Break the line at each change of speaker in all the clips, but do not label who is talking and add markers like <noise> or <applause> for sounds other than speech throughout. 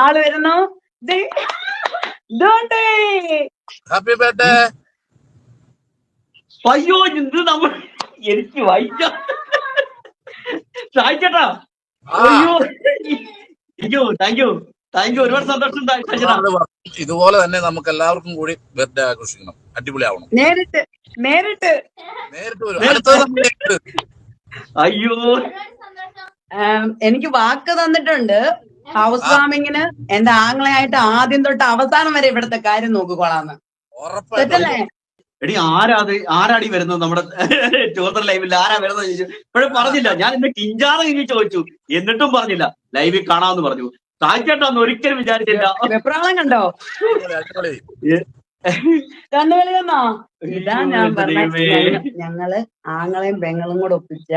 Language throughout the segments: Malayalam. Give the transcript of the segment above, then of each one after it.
ആൾ വരുന്നു.
ഹാപ്പി ബർത്ത്ഡേ
അയ്യോ ഇത് നമ്മൾ എനിക്ക് വായിക്കാം. സായിച്ചേട്ടാ അയ്യോ. അയ്യോ താങ്ക് യു താങ്ക് യു ഒരുപാട് സന്തോഷം
ഇതുപോലെ തന്നെ നമുക്ക് എല്ലാവർക്കും കൂടി ബർത്ത്ഡേ ആഘോഷിക്കണം. അടിപൊളി
ആവണം നേരിട്ട്.
നേരിട്ട് വരും. അടുത്തത് നേരിട്ട്.
അയ്യോ.
എനിക്ക് വാക്ക് തന്നിട്ടുണ്ട്. ഹൗസ് വാമിങ്ങിന് എന്റെ ആങ്ങളെയായിട്ട് ആദ്യം തൊട്ട് അവസാനം വരെ ഇവിടുത്തെ കാര്യം നോക്കിക്കോളാന്ന്. തെറ്റല്ലേ?
എടി ആരാത് ആരാടി വരുന്നത് നമ്മുടെ ടൂർത്തർ ലൈവിൽ ആരാ വരുന്നത് ചോദിച്ചു. ഇപ്പോഴും പറഞ്ഞില്ല. ഞാൻ ഇന്ന് കിഞ്ചാറ് കഴിഞ്ഞ് ചോദിച്ചു. എന്നിട്ടും പറഞ്ഞില്ല. ലൈവിൽ കാണാമെന്ന് പറഞ്ഞു. സായിച്ചേട്ടാന്ന് ഒരിക്കലും വിചാരിച്ചില്ല.
വെപ്രാളം കണ്ടോ. കണ്ണുകളി വന്നോ ഇതാ ഞാൻ പറഞ്ഞ ഞങ്ങൾ ആങ്ങളെയും പെങ്ങളും കൂടെ ഒപ്പിച്ച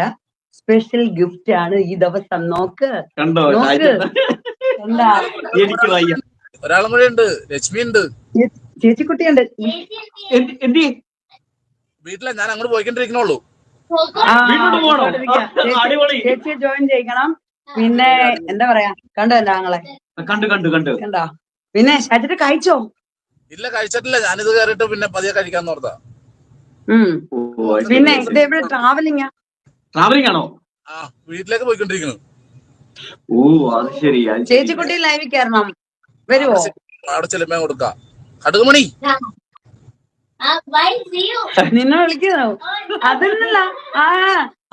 സ്പെഷ്യൽ ഗിഫ്റ്റ് ആണ് ഈ ദിവസം. നോക്ക്.
കണ്ടോ?
നോക്ക്. എന്താ
എനിക്ക് വയ്യ.
ഒരാളും കൂടെ ഉണ്ട്. ലക്ഷ്മി ഉണ്ട്.
ചേച്ചിക്കുട്ടിയുണ്ട്.
എന്തി എന്ത്?
വീട്ടിലെ ഞാൻ അങ്ങോട്ട് പോയിക്കൊണ്ടിരിക്കണുള്ളൂ.
ചേച്ചി- ചേച്ചിയെ ജോയിൻ ചെയ്യിക്കണം. പിന്നെ എന്താ പറയാ? കണ്ടോ എന്റെ ആങ്ങളെ
കണ്ടു കണ്ടു കണ്ടു.
കണ്ടോ? പിന്നെ ഷാജിട്ട് കഴിച്ചോ?
ഇല്ല കഴിച്ചിട്ടില്ല. ഞാനിത് കേറിട്ട് പിന്നെ പതിയെ കഴിക്കാൻ ഓർത്താ.
ഉം. പിന്നെ ഇത് എവിടെ ട്രാവലിംഗ്
ട്രാവലിംഗ് ആണോ
ആ വീട്ടിലേക്ക് പോയിക്കൊണ്ടിരിക്കുന്നു.
ഓ അത് ശരി.
ചേച്ചിക്കുട്ടി ലൈവ് കയറണം വരുവോ?
അവിടെ ചെല്ലുമ്പോ കൊടുക്കാം. കടുകുമണി.
നിന്നെ വിളിക്കുന്നു. അതല്ല ആ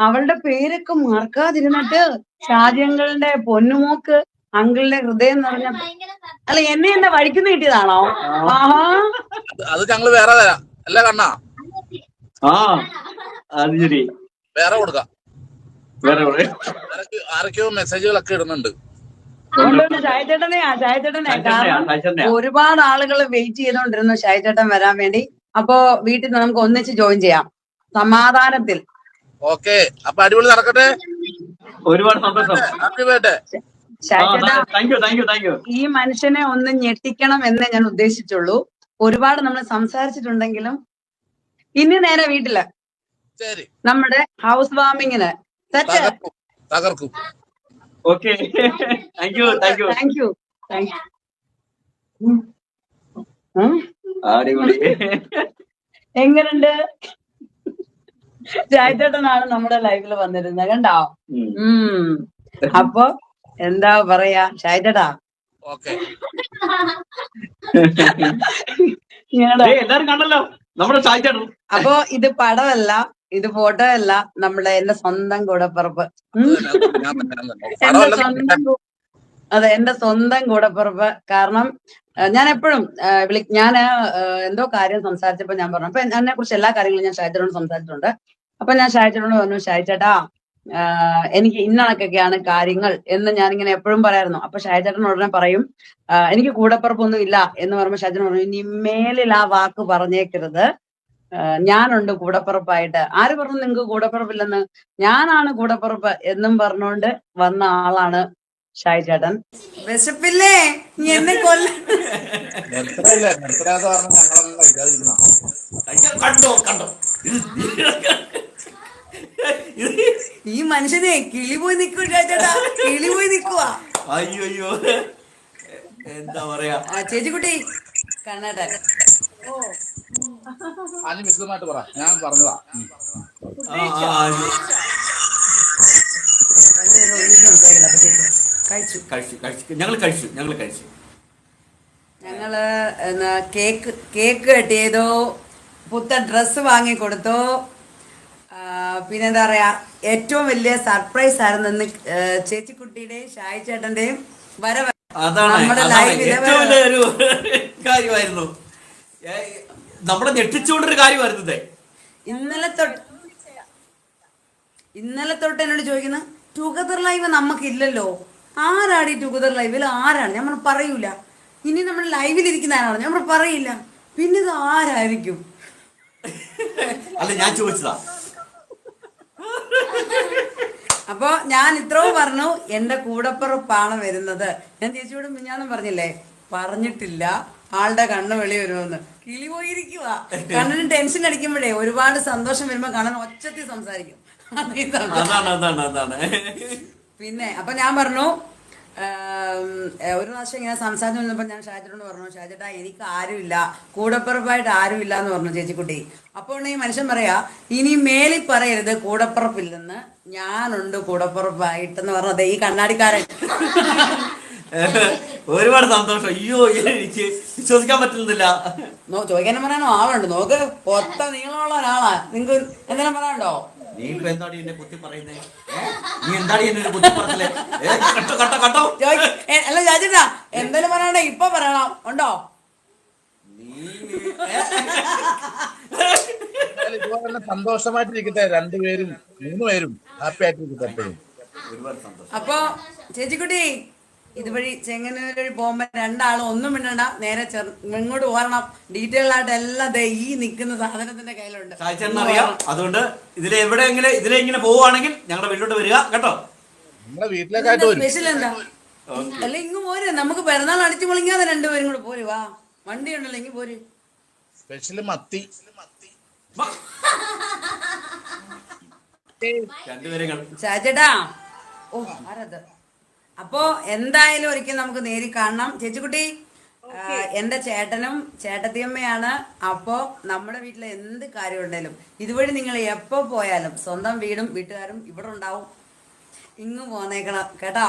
അവളുടെ പേരൊക്കെ മറക്കാതിരുന്നിട്ട് ഷാജങ്ങളുടെ പൊന്നുമോക്ക് അങ്കിളിന്റെ ഹൃദയം നിറഞ്ഞ അല്ല എന്നെ എന്നെ വഴിക്കുന്ന കിട്ടിയതാണോ ആഹാ.
അത് ഞങ്ങൾ വേറെ തരാം. അല്ല കണ്ണാ?
ആ അത് ശരി.
വേറെ കൊടുക്കാം. ആരൊക്കെയോ മെസ്സേജുകളൊക്കെ ഇടുന്നുണ്ട്.
കാരണം ഒരുപാട് ആളുകൾ വെയിറ്റ് ചെയ്തോണ്ടിരുന്നു ഷായച്ചേട്ടൻ വരാൻ വേണ്ടി. അപ്പോ വീട്ടിൽ നിന്ന് നമുക്ക് ഒന്നിച്ച് ജോയിൻ ചെയ്യാം. സമാധാനത്തിൽ.
ഓക്കെ അപ്പൊ അടിപൊളി നടക്കട്ടെ?
ഒരുപാട് സന്തോഷം.
ഹാപ്പി ബർത്ത്ഡേ
ഈ മനുഷ്യനെ ഒന്ന് ഞെട്ടിക്കണം എന്നേ ഞാൻ ഉദ്ദേശിച്ചുള്ളൂ. ഒരുപാട് നമ്മൾ സംസാരിച്ചിട്ടുണ്ടെങ്കിലും ഇനി നേരെ വീട്ടിൽ
ശരി.
നമ്മുടെ ഹൗസ് വാമിങ്ങിന്
തകർക്കും തകർക്കും.
Okay. Thank you thank you
thank you
അടിപൊളി.
എങ്ങനുണ്ട്? ജായത്തേട്ടനാണ് നമ്മുടെ ലൈഫിൽ വന്നിരുന്നത് കണ്ടോ?
ഉം.
അപ്പൊ എന്താ പറയാ ഷായത്തേട്ടാ
എല്ലാരും കണ്ടല്ലോ. നമ്മുടെ
അപ്പൊ ഇത് പടമല്ല ഇത് ഫോട്ടോ അല്ല നമ്മുടെ എന്റെ സ്വന്തം കൂടപ്പുറപ്പ്. അതെ എന്റെ സ്വന്തം കൂടപ്പുറപ്പ്. കാരണം ഞാൻ എപ്പോഴും വിളി ഞാൻ എന്തോ കാര്യം സംസാരിച്ചപ്പോ ഞാൻ പറഞ്ഞു അപ്പൊ എന്നെ കുറിച്ച് എല്ലാ കാര്യങ്ങളും ഞാൻ ഷാജിനോട് സംസാരിച്ചിട്ടുണ്ട്. അപ്പൊ ഞാൻ ഷാജിനോട് പറഞ്ഞു ഷാജേട്ടാ എനിക്ക് ഇന്നണക്കൊക്കെയാണ് കാര്യങ്ങൾ എന്ന് ഞാൻ ഇങ്ങനെ എപ്പോഴും പറയായിരുന്നു. അപ്പൊ ഷാജേട്ടൻ ഉടനെ പറയും എനിക്ക് കൂടപ്പുറപ്പൊന്നും ഇല്ല എന്ന് പറയുമ്പോൾ ഷാജൻ പറഞ്ഞു ഇനി മേലിൽ ആ വാക്ക് പറഞ്ഞേക്കരുത്. ഞാനുണ്ട് കൂടപ്പുറപ്പായിട്ട്. ആര് പറഞ്ഞു നിങ്ങൾക്ക് കൂടപ്പുറപ്പില്ലെന്ന്? ഞാനാണ് കൂടപ്പുറപ്പ് എന്നും പറഞ്ഞുകൊണ്ട് വന്ന ആളാണ് ഷായ് ചേട്ടൻ. വിശപ്പില്ലേ? എന്നെ കൊല്ല
കണ്ടോ? കണ്ടോ?
ഈ മനുഷ്യനെ കിളി പോയി നിൽക്കും ചേട്ടാ. കിളി പോയി നിക്കുവാ
അയ്യോ അയ്യോ. എന്താ പറയാ?
ആ ചേച്ചിക്കുട്ടി. കണ്ണേട്ടൻ.
അതിന് വിശദമായിട്ട് പറ. ഞാൻ പറഞ്ഞതാ.
ഞങ്ങൾ കഴിച്ചു ഞങ്ങൾ കഴിച്ചു.
ഞങ്ങൾ എന്നാ കേക്ക് കേക്ക് കട്ട് ചെയ്തു പുത്തൻ ഡ്രസ്സ് വാങ്ങി കൊടുത്തു ആ, പിന്നെന്താ പറയാ ഏറ്റവും വലിയ സർപ്രൈസ് ആയിരുന്നു ഇന്ന് ചേച്ചിക്കുട്ടിയുടെയും ഷായി ചേട്ടന്റെയും വരവ്.
അതാണ്
നമ്മുടെ ലൈഫിലെ
ഏറ്റവും വലിയ ഒരു കാര്യമായിരുന്നു. നമ്മളെ ഞെട്ടിച്ചുകൊണ്ടൊരു കാര്യം വരുന്നത്.
ഇന്നലെ തൊട്ട് ഇന്നലെ തൊട്ട് എന്നോട് ചോദിക്കുന്ന ടുഗദർ ലൈവ് നമുക്കില്ലല്ലോ. ആരാണ് ഈ ടുഗദർ ലൈവിൽ ആരാണ്? നമ്മൾ പറയൂല. ഇനി നമ്മൾ ലൈവിൽ ഇരിക്കുന്ന ആരാണ് നമ്മൾ പറയില്ല. പിന്നെ ഇത് ആരായിരിക്കും?
അല്ല ഞാൻ ചോദിച്ചതാ.
അപ്പോ ഞാൻ ഇത്രയും പറഞ്ഞു എന്റെ കൂടപ്പുറപ്പാണ് വരുന്നത്. ഞാൻ ചേച്ചിയോട് മിഞ്ഞാന്നും പറഞ്ഞില്ലേ പറഞ്ഞിട്ടില്ല. ആളുടെ കണ്ണ് വെളി വരുമെന്ന്. കിളി പോയിരിക്കുക കണ്ണിന് ടെൻഷൻ അടിക്കുമ്പോഴേ ഒരുപാട് സന്തോഷം വരുമ്പോ കണ്ണൻ ഒച്ചത്തിൽ സംസാരിക്കും. പിന്നെ അപ്പൊ ഞാൻ പറഞ്ഞു ഒരു പ്രാവശ്യം ഇങ്ങനെ സംസാരിച്ചു വന്നപ്പോൾ ഞാൻ ഷാജിനോട് പറഞ്ഞു ഷാജിട്ടാ എനിക്ക് ആരുമില്ല. കൂടപ്പിറപ്പായിട്ട് ആരുമില്ല എന്ന് പറഞ്ഞു ചേച്ചിക്കുട്ടി. അപ്പോൾ ഈ മനുഷ്യൻ പറയാ ഇനി മേലിൽ പറയരുത് കൂടപ്പിറപ്പില്ലെന്ന്. ഞാനുണ്ട് കൂടപ്പിറപ്പായിട്ടെന്ന് പറഞ്ഞത് ഈ കണ്ണാടിക്കാരൻ.
ഒരുപാട് സന്തോഷം. അയ്യോ എനിക്ക് വിശ്വസിക്കാൻ പറ്റുന്നില്ല.
നോ ചോദിക്കാനും പറയാനോ ആളുണ്ട്. നോക്ക് ഒത്ത നീളമുള്ള ഒരാളാ. നിങ്ങക്ക് എന്തെങ്കിലും പറയാനുണ്ടോ?
നീ ഇപ്പൊ എന്താണ് എന്നെ കുത്തി പറയുന്നേ? നീ എന്താണ് എന്നെ കുത്തി പറഞ്ഞേ കട്ടോ കട്ടോ കട്ടോ
ചോദിക്ക. അല്ല ഷാജിട്ടാ എന്തെങ്കിലും പറയണ്ടേ ഇപ്പൊ പറയണം ഉണ്ടോ?
സന്തോഷമായിട്ടിരിക്കട്ടെ. രണ്ടുപേരും മൂന്നുപേരും ഹാപ്പി ആയിട്ടിരിക്കട്ടെ എപ്പോഴും.
ഒരുപാട് സന്തോഷം.
അപ്പൊ ചേച്ചിക്കുട്ടി ഇതുവഴി ചെങ്ങന്നൂർ വഴി പോകുമ്പോ രണ്ടാളും ഒന്നും മിണ്ടണ്ട. നേരെ ഇങ്ങോട്ട് പോരണം. ഡീറ്റെയിൽ ആയിട്ട് എല്ലാം ദേ ഈ നിൽക്കുന്ന സാധനത്തിന്റെ കയ്യിലുണ്ട്.
അറിയാം. അതുകൊണ്ട് ഇതിൽ എവിടെയെങ്കിലും ഇതിലെ ഇങ്ങനെ പോവുകയാണെങ്കിൽ ഞങ്ങളുടെ വീട്ടിലോട്ട് വരിക കേട്ടോ?
നമ്മുടെ വീട്ടിലേക്കായിട്ട് വരും
സ്പെഷ്യൽ എന്താ? അല്ല ഇങ്ങ് പോര്. നമുക്ക് പിറന്നാൾ അടിച്ചു പൊളിങ്ങാതെ രണ്ടുപേരും കൂടെ പോര്. വാ. വണ്ടി ഉണ്ടല്ലോ ഇങ്ങ് പോര്.
സ്പെഷ്യൽ മത്തി.
വാ. <laughs> രണ്ടുപേരും
ചാച്ചേട്ടാ ഓ ആരത് അപ്പോ എന്തായാലും ഒരിക്കൽ നമുക്ക് നേരി കാണണം. ചേച്ചിക്കുട്ടി എന്റെ ചേട്ടനും ചേട്ടത്തിയമ്മയാണ്. അപ്പോ നമ്മുടെ വീട്ടിലെ എന്ത് കാര്യം ഉണ്ടെങ്കിലും ഇതുവഴി നിങ്ങൾ എപ്പോ പോയാലും സ്വന്തം വീടും വീട്ടുകാരും ഇവിടെ ഉണ്ടാവും. ഇങ്ങ് പോന്നേക്കണം കേട്ടോ?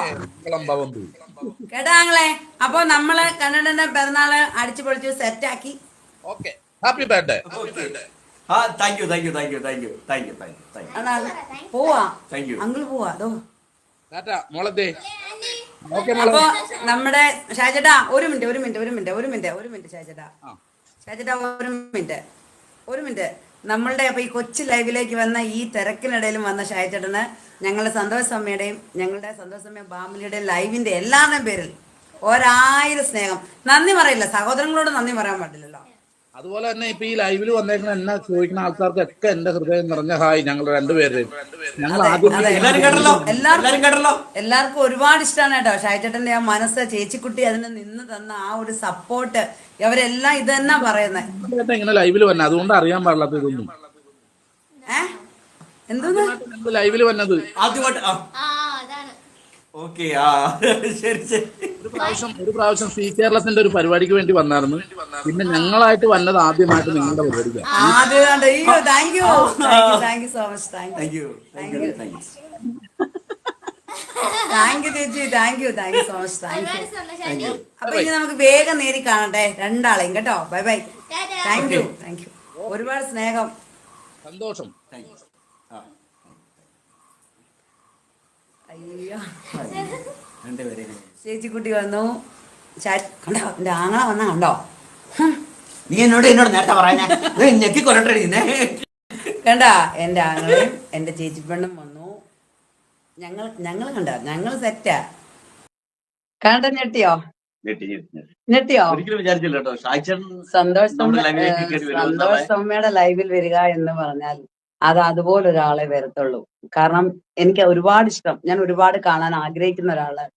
കേട്ടോ ഞങ്ങളെ അപ്പൊ നമ്മൾ കണ്ണടന്റെ പിറന്നാൾ അടിച്ചു പൊളിച്ചു സെറ്റ്
ആക്കി ഹാപ്പി ബർത്ത്ഡേ
ആ thank you thank you thank you thank you thank you thank you thank you
അതാ പോവാ.
താങ്ക് യു
അങ്കിൾ പോവാ. അതോ
മോളത്തെ
അപ്പൊ നമ്മുടെ ഷാജേട്ടാ ഒരു മിനിറ്റ് ഒരു മിനിറ്റ് ഒരു മിനിറ്റ് ഒരു മിനിറ്റ് ഒരു മിനിറ്റ് ഷാജേട്ടാ. ഷാജേട്ടാ ഒരു മിനിറ്റ് ഒരു മിനിറ്റ്. നമ്മളുടെ അപ്പൊ ഈ കൊച്ചു ലൈവിലേക്ക് വന്ന ഈ തിരക്കിനിടയിലും വന്ന ഷാജേട്ടന് ഞങ്ങളുടെ സന്തോഷ് അമ്മയുടെയും ഞങ്ങളുടെ സന്തോഷ് അമ്മ ബാമിലിയുടെയും ലൈവിന്റെ എല്ലാവരുടെയും പേരിൽ ഒരായിരം സ്നേഹം. നന്ദി പറയില്ല സഹോദരങ്ങളോട് നന്ദി പറയാൻ പാടില്ലല്ലോ.
അതുപോലെ തന്നെ ഇപ്പൊ ഈ ലൈവിൽ വന്നേക്കുന്ന എന്നെ ചോദിക്കുന്ന ആൾക്കാർക്കൊക്കെ എന്റെ ഹൃദയം നിറഞ്ഞ ഹായ് ഞങ്ങൾ രണ്ടുപേരുടെയും ഞങ്ങൾ ആദ്യം
കേട്ടല്ലോ?
എല്ലാവർക്കും-
കേട്ടല്ലോ?
എല്ലാവർക്കും ഒരുപാട് ഇഷ്ടമാണ് കേട്ടോ. ഷാജേട്ടന്റെ ആ മനസ്സ് ചേച്ചിക്കുട്ടി അതിന് നിന്ന് തന്ന ആ ഒരു സപ്പോർട്ട് അവരെല്ലാം ഇത് തന്നെ പറയുന്നത്
ഇങ്ങനെ ലൈവിൽ വന്ന. അതുകൊണ്ട് അറിയാൻ പാടില്ലാത്ത ഇതൊന്നും.
എന്തോന്ന്?
ലൈവിൽ വന്നത്.
ആദ്യമായിട്ട് ആ.
ആ അതാണ്.
ഓക്കെ ആ. ശരി ശരി.
ഒരു പ്രാവശ്യം ഒരു പ്രാവശ്യം സി കേരളത്തിന്റെ ഒരു പരിപാടിക്ക് വേണ്ടി വന്നായിരുന്നു. പിന്നെ ഞങ്ങളായിട്ട് വന്നത് ആദ്യമായിട്ട് നിങ്ങളുടെ പരിപാടിക്ക്.
ആദ്യം അയ്യോ thank you thank you thank you so much thank
thank you thank you thank you
thank you ചേച്ചി. Thank you thank you so much thank you അപ്പൊ ഇനി നമുക്ക് വേഗം നേരി കാണട്ടെ രണ്ടാളെയും കേട്ടോ. Bye bye. Thank you thank you ഒരുപാട് സ്നേഹം.
സന്തോഷം.
അയ്യോ.
രണ്ടുപേരെയും
ചേച്ചിക്കുട്ടി വന്നു. കണ്ടോ? എന്റെ ആങ്ങള വന്ന കണ്ടോ?
നീ എന്നോട് എന്നോട് നേരത്തെ പറയാ ഞെക്കി കൊല്ലട്ടെ
കണ്ട? എന്റെ എന്റെ എന്റെ ചേച്ചിപ്പെണ്ണും വന്നു. ഞങ്ങൾ ഞങ്ങൾ കണ്ട? ഞങ്ങൾ സെറ്റാ കണ്ട ഞെട്ടിയോ?
ഞെട്ടി, ഞെട്ടി, ഞെട്ടി.
ഞെട്ടിയോ? സന്തോഷ്
എന്നാ
ലൈവിൽ വരിക എന്ന് പറഞ്ഞാൽ അത് അതുപോലെ ഒരാളെ വരത്തുള്ളൂ. കാരണം എനിക്ക് ഒരുപാട് ഇഷ്ടം. ഞാൻ ഒരുപാട് കാണാൻ ആഗ്രഹിക്കുന്ന ഒരാൾ
ഉം,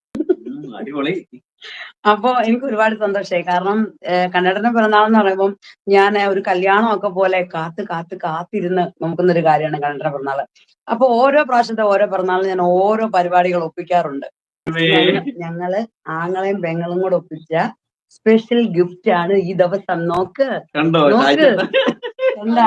അടിപൊളി.
അപ്പൊ എനിക്ക് ഒരുപാട് സന്തോഷമായി കാരണം കണ്ണടന്റെ കന്നഡന്റെ പിറന്നാൾ എന്ന് പറയുമ്പോൾ ഞാൻ ഒരു കല്യാണം ഒക്കെ പോലെ കാത്ത് കാത്ത് കാത്തിരുന്ന് നോക്കുന്ന ഒരു കാര്യമാണ് കണ്ണടന്റെ പിറന്നാൾ. അപ്പൊ ഓരോ പ്രാവശ്യത്തെ ഓരോ പിറന്നാളിന് ഞാൻ ഓരോ പരിപാടികൾ ഒപ്പിക്കാറുണ്ട്. ഞങ്ങ- ഞങ്ങൾ ആങ്ങളെയും പെങ്ങളും കൂടെ ഒപ്പിച്ച സ്പെഷ്യൽ ഗിഫ്റ്റ് ആണ് ഈ ദിവസം. നോക്ക്. നോക്ക്. എന്താ?